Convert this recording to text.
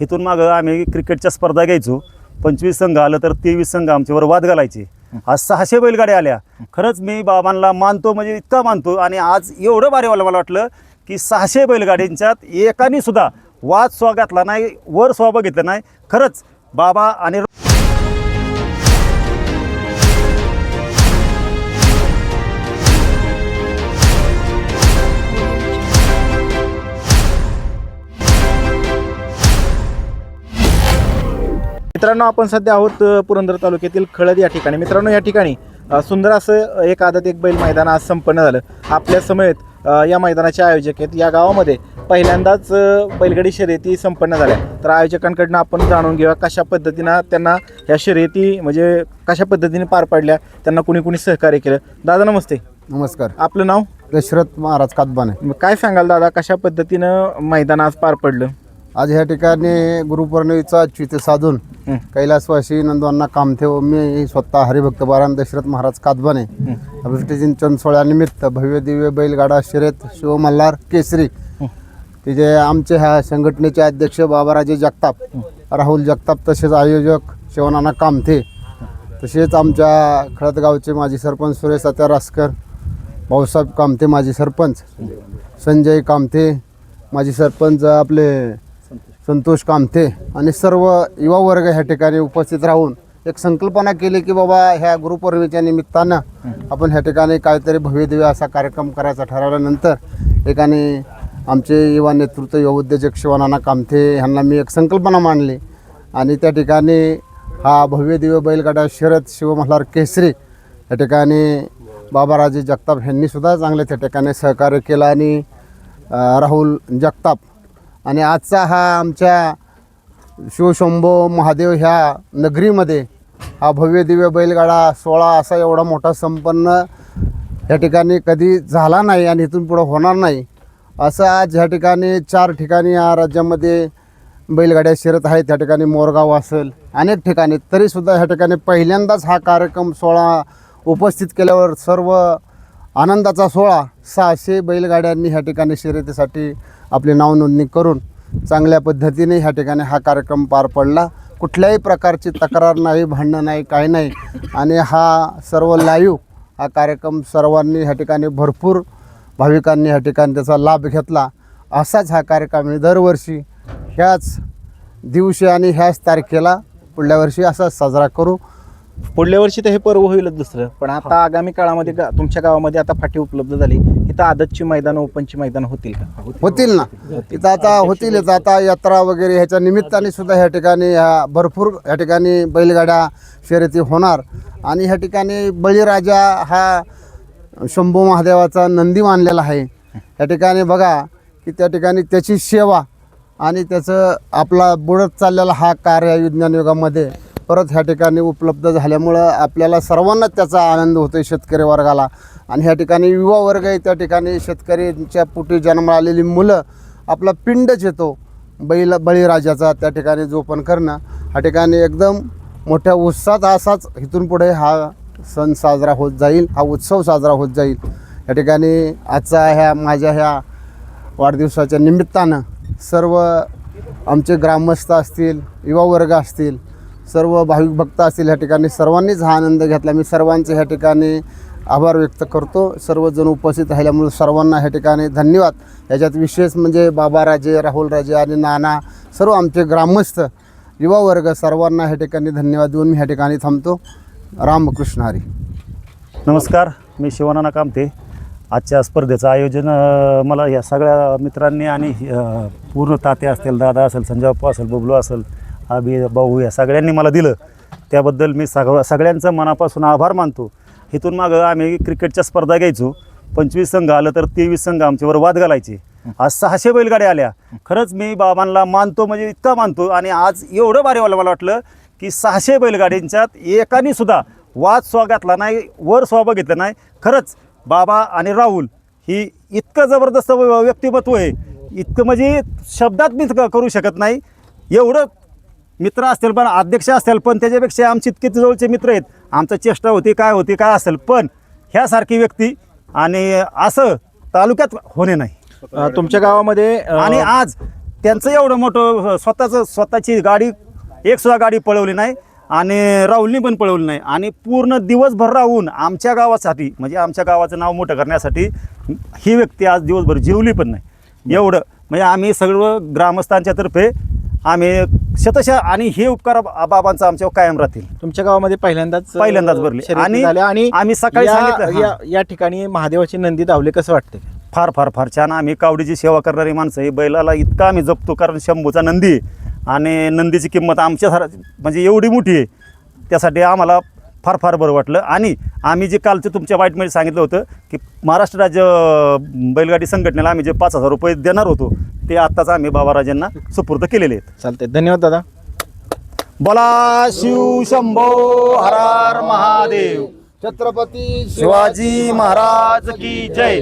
इथून मागं आम्ही क्रिकेटच्या स्पर्धा घ्यायचो. पंचवीस संघ आलं तर तेवीस संघ आमच्यावर वाद घालायचे. आज सहाशे बैलगाड्या आल्या. खरंच मी बाबांना मानतो म्हणजे इतका मानतो आणि आज एवढं भारी मला मला वाटलं की सहाशे बैलगाड्यांच्यात एकाने सुद्धा वाद स्वा घातला नाही वर स्वा बघितला नाही. खरंच बाबा आणि मित्रांनो आपण सध्या आहोत पुरंदर तालुक्यातील खळद या ठिकाणी. मित्रांनो या ठिकाणी सुंदर असं एक आदत एक बैल मैदान आज संपन्न झालं. आपल्या समेत अ, या मैदानाचे आयोजक आहेत. या गावामध्ये पहिल्यांदाच बैलगाडी शर्यती संपन्न झाल्या. तर आयोजकांकडनं आपण जाणून घेऊया कशा पद्धतीनं त्यांना या शर्यती म्हणजे कशा पद्धतीने पार पाडल्या त्यांना कुणी कुणी सहकार्य केलं. दादा नमस्ते. नमस्कार. आपलं नाव? दशरथ महाराज कातबाने काय सांगाल दादा कशा पद्धतीनं मैदान आज पार पडलं? आज ह्या ठिकाणी गुरुपौर्णिमेचा चिते साधून. कैलासवासी नंदवांना कामथेव मी स्वतः हरिभक्त बारान दशरथ महाराज कातबाने अभिष्टचिंतन सोहळ्यानिमित्त भव्य दिव्य बैलगाडा शर्यत शिवमल्हार केसरी. ते जे आमचे ह्या संघटनेचे अध्यक्ष बाबाराजे जगताप राहुल जगताप तसेच आयोजक शिवनाना कामथे तसेच आमच्या खळदगावचे माजी सरपंच सुरेश सत्या रासकर भाऊसाहेब कामते माजी सरपंच संजय कामते माजी सरपंच आपले संतोष कामते आणि सर्व युवा वर्ग ह्या ठिकाणी उपस्थित राहून एक संकल्पना केली की बाबा ह्या गुरुपौर्णिमेच्या निमित्तानं आपण ह्या ठिकाणी काहीतरी भव्यदिव्य असा कार्यक्रम करायचा ठरवल्यानंतर ठिकाणी आमचे युवा नेतृत्व युवा उद्योजक शिवानाना कामथे ह्यांना मी एक संकल्पना मांडली. आणि त्या ठिकाणी हा भव्यदिव्य बैलगाडा शरद शिवमल्हार केसरी या ठिकाणी बाबाराजे जगताप ह्यांनीसुद्धा चांगले त्या ठिकाणी सहकार्य केलं आणि राहुल जगताप आणि आजचा हा आमच्या शिवशंभो महादेव ह्या नगरीमध्ये हा भव्य दिव्य बैलगाडा सोळा असा एवढा मोठा संपन्न या ठिकाणी कधी झाला नाही आणि इथून पुढं होणार नाही. असं आज ह्या ठिकाणी चार ठिकाणी या राज्यामध्ये बैलगाड्या शिरत आहेत. त्या ठिकाणी मोरगाव असेल अनेक ठिकाणी. तरीसुद्धा ह्या ठिकाणी पहिल्यांदाच हा कार्यक्रम सोहळा उपस्थित केल्यावर सर्व आनंदाचा सोहळा सहाशे बैलगाड्यांनी ह्या ठिकाणी शर्यतीसाठी आपली नावनोंदणी करून चांगल्या पद्धतीने ह्या ठिकाणी हा कार्यक्रम पार पडला. कुठल्याही प्रकारची तक्रार नाही भांडणं नाही काय नाही. आणि हा सर्व लाईव्ह हा कार्यक्रम सर्वांनी ह्या ठिकाणी भरपूर भाविकांनी ह्या ठिकाणी त्याचा लाभ घेतला. असाच हा कार्यक्रम दरवर्षी ह्याच दिवशी आणि ह्याच तारखेला पुढल्या वर्षी असाच साजरा करू. पुढल्या वर्षी तर हे पर्व होईलच दुसरं. पण आता आगामी काळामध्ये गा- तुमच्या गावामध्ये आता फाटी उपलब्ध झाली. इथं आदतची मैदान ओपनची मैदान होतील का? होतील ना. इथं आता होतीलच. आता यात्रा वगैरे ह्याच्या निमित्ताने सुद्धा ह्या ठिकाणी ह्या भरपूर ह्या ठिकाणी बैलगाड्या शर्यती होणार. आणि ह्या ठिकाणी बळीराजा हा शंभू महादेवाचा नंदी मानलेला आहे. या ठिकाणी बघा की त्या ठिकाणी त्याची सेवा आणि त्याचं आपला बुडत चाललेला हा कार्य विज्ञान युगामध्ये परत ह्या ठिकाणी उपलब्ध झाल्यामुळं आपल्याला सर्वांनाच त्याचा आनंद होतो शेतकरी वर्गाला. आणि ह्या ठिकाणी युवा वर्गही त्या ठिकाणी शेतकऱ्यांच्या पोटी जन्माला आलेली मुलं आपला पिंडच येतो बैल बळीराजाचा त्या ठिकाणी जोपन करणं ह्या ठिकाणी एकदम मोठ्या उत्साहात असाच इथून पुढे हा सण साजरा होत जाईल हा उत्सव साजरा होत जाईल. या ठिकाणी आजचा ह्या माझ्या ह्या वाढदिवसाच्या निमित्तानं सर्व आमचे ग्रामस्थ असतील युवा वर्ग असतील सर्व भाविक भक्त असतील ह्या ठिकाणी. सर्वांनीच हा आनंद घेतला. मी सर्वांचे ह्या ठिकाणी आभार व्यक्त करतो. सर्वजण उपस्थित राहिल्यामुळे सर्वांना ह्या ठिकाणी धन्यवाद. याच्यात विशेष म्हणजे बाबाराजे राहुलराजे आणि नाना सर्व आमचे ग्रामस्थ युवा वर्ग सर्वांना ह्या ठिकाणी धन्यवाद देऊन मी ह्या ठिकाणी थांबतो. रामकृष्ण हरी. नमस्कार. मी शिवानाना कामते. आजच्या स्पर्धेचं आयोजन मला या सगळ्या मित्रांनी आणि पूर्ण तात्या असतील दादा असेल संजय असेल बबलू असेल अभि भाऊ या सगळ्यांनी मला दिलं. त्याबद्दल मी सग सगळ्यांचं मनापासून आभार मानतो. इथून मागं आम्ही क्रिकेटच्या स्पर्धा घ्यायचो. पंचवीस संघ आलं तर तेवीस संघ आमच्यावर वाद घालायचे. आज सहाशे बैलगाड्या आल्या. खरंच मी बाबांना मानतो म्हणजे इतका मानतो. आणि आज एवढं भारी मला मला वाटलं की सहाशे बैलगाड्यांच्यात एकाने सुद्धा वाद स्वा घातला नाही वर स्वा बघितला नाही. खरंच बाबा आणि राहुल ही इतकं जबरदस्त व्यक्तिमत्व आहे. इतकं म्हणजे शब्दात मी करू शकत नाही. एवढं मित्र असतील पण अध्यक्ष असतील पण त्याच्यापेक्षा आमची इतके जवळचे मित्र आहेत. आमचं चेष्टा होती काय होती काय असेल पण ह्यासारखी व्यक्ती आणि असं तालुक्यात होणे नाही. तुमच्या गावामध्ये आणि आज त्यांचं एवढं मोठं स्वतःचं स्वतःची गाडी एक सुद्धा गाडी पळवली नाही आणि राहुलनी पण पळवली नाही. आणि पूर्ण दिवसभर राहून आमच्या गावासाठी म्हणजे आमच्या गावाचं नाव मोठं करण्यासाठी ही व्यक्ती आज दिवसभर जेवली पण नाही. एवढं म्हणजे आम्ही सगळं ग्रामस्थांच्या तर्फे आम्ही शतशः आणि हे उपकार बा- बाबांचा आमच्यावर कायम राहतील. तुमच्या गावामध्ये पहिल्यांदाच अ, पहिल्यांदाच भरले. शर्यती आणि झाल्या आणि आम्ही सकाळी या- सांगितलं, या- या ठिकाणी महादेवाची नंदी धावले कसं वाटतं फार फार फार छान. आम्ही कावडीची सेवा करणारी माणसं ही बैलाला इतकं आम्ही जपतो कारण शंभूचा नंदी आहे. आणि नंदीची किंमत आमच्या म्हणजे एवढी मोठी आहे. त्यासाठी आम्हाला फार फार बरं वाटलं. आणि आम्ही जे कालचं तुमच्या वाईटमध्ये सांगितलं होतं की महाराष्ट्र राज्य बैलगाडी संघटनेला आम्ही जे पाच हजार रुपये देणार होतो ते आत्ताच आम्ही बाबाराजांना सुपूर्द केलेले आहेत. चालतंय. धन्यवाद दादा. बोला शिव शंभो हरार महादेव. छत्रपती शिवाजी महाराज की जय.